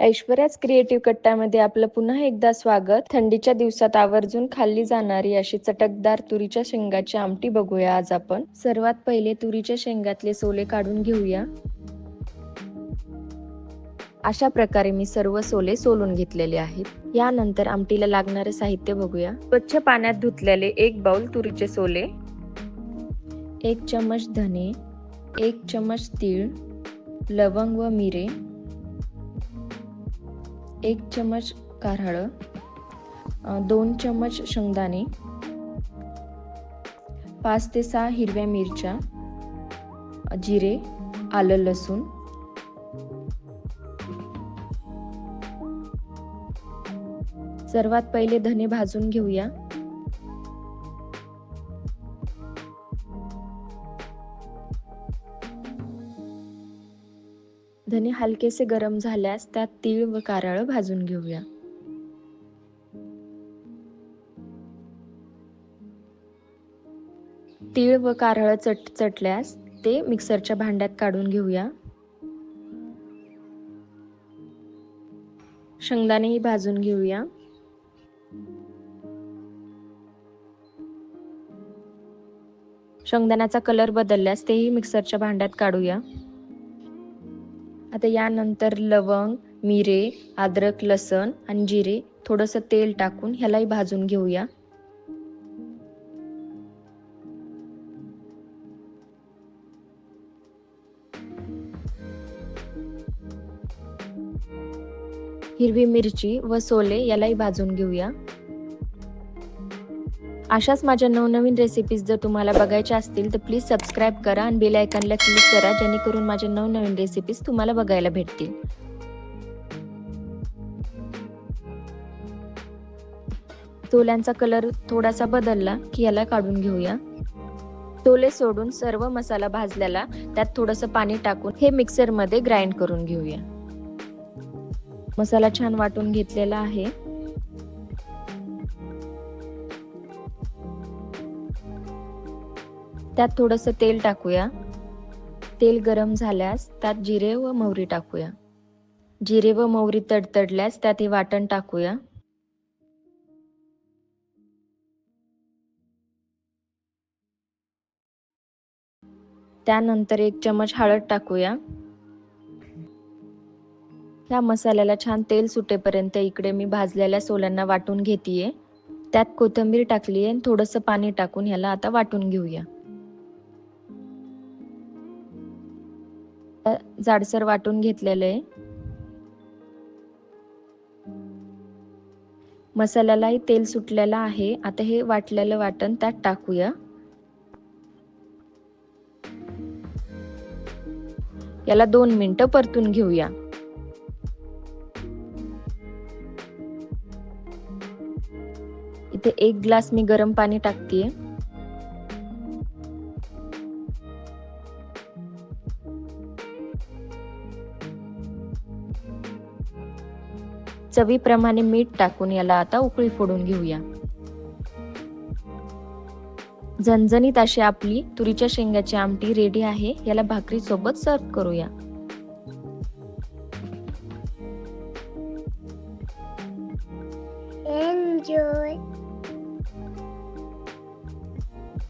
ऐश्वर्याच creative कट्ट्यामध्ये आपलं पुन्हा एकदा स्वागत. थंडीच्या दिवसात आवर्जून खाल्ली जाणारी अशी चटकदार तुरीच्या शेंगाची आमटी बघूया आज आपण. सर्वात पहिले तुरीच्या शेंगातले सोले काढून घेऊया. अशा प्रकारे मी सर्व सोले सोलून घेतलेले आहेत. यानंतर आमटीला लागणारे साहित्य बघूया. स्वच्छ पाण्यात धुतलेले एक बाउल तुरीचे सोले. एक चमच धने. एक चमच तीळ. लवंग व मिरे. एक चमच कारहाळ दोन चमच शेंगदाणे पाच ते सहा हिरव्या मिरच्या जिरे आलं लसूण सर्वात पहिले धने भाजून घेऊया. धने हलकेसे गरम झाल्यास त्यात तीळ व कारळ भाजून घेऊया. तीळ व कारळ चट चटल्यास ते मिक्सरच्या भांड्यात काढून घेऊया. शेंगदाणेही भाजून घेऊया. शेंगदाण्याचा कलर बदलल्यास तेही मिक्सरच्या भांड्यात काढूया. आता यानंतर लवंग मिरे अद्रक लसण आणि जिरे थोडंसं तेल टाकून ह्यालाही भाजून घेऊया. हिरवी मिरची व सोले यालाही भाजून घेऊया. अशाच माझ्या नवनवीन रेसिपीज जर तुम्हाला बघायच्या असतील तर प्लीज सबस्क्राईब करा आणि बेल आयकॉनला क्लिक करा जेणेकरून माझ्या नवनवीन रेसिपीज तुम्हाला बघायला भेटतील. तोल्यांचा कलर थोडासा बदलला की याला काढून घेऊया. तोले सोडून सर्व मसाला भाजल्याला त्यात थोडंसं पाणी टाकून हे मिक्सरमध्ये ग्राइंड करून घेऊया. मसाला छान वाटून घेतलेला आहे. त्यात थोडंसं तेल टाकूया. तेल गरम झाल्यास त्यात जिरे व मोहरी टाकूया. जिरे व मोहरी तडतडल्यास त्यात हे वाटण टाकूया. त्यानंतर एक चमच हळद टाकूया. ह्या मसाल्याला छान तेल सुटेपर्यंत इकडे मी भाजलेल्या सोल्यांना वाटून घेतेय. त्यात कोथिंबीर टाकली आहे थोडंसं पाणी टाकून ह्याला आता वाटून घेऊया. जाडसर वाटून घेतलेलं आहे. मसाल्यालाही तेल सुटलेलं आहे. आता हे वाटलेलं वाटण त्यात टाकूया. याला दोन मिनिटं परतून घेऊया. इथे एक ग्लास मी गरम पाणी टाकतेय. चवीप्रमाणे मीठ टाकून याला आता उकळी फोडून घेऊया. झणझणीत अशी आपली तुरीच्या शेंगाची आमटी रेडी आहे. याला भाकरी सोबत सर्व करूया.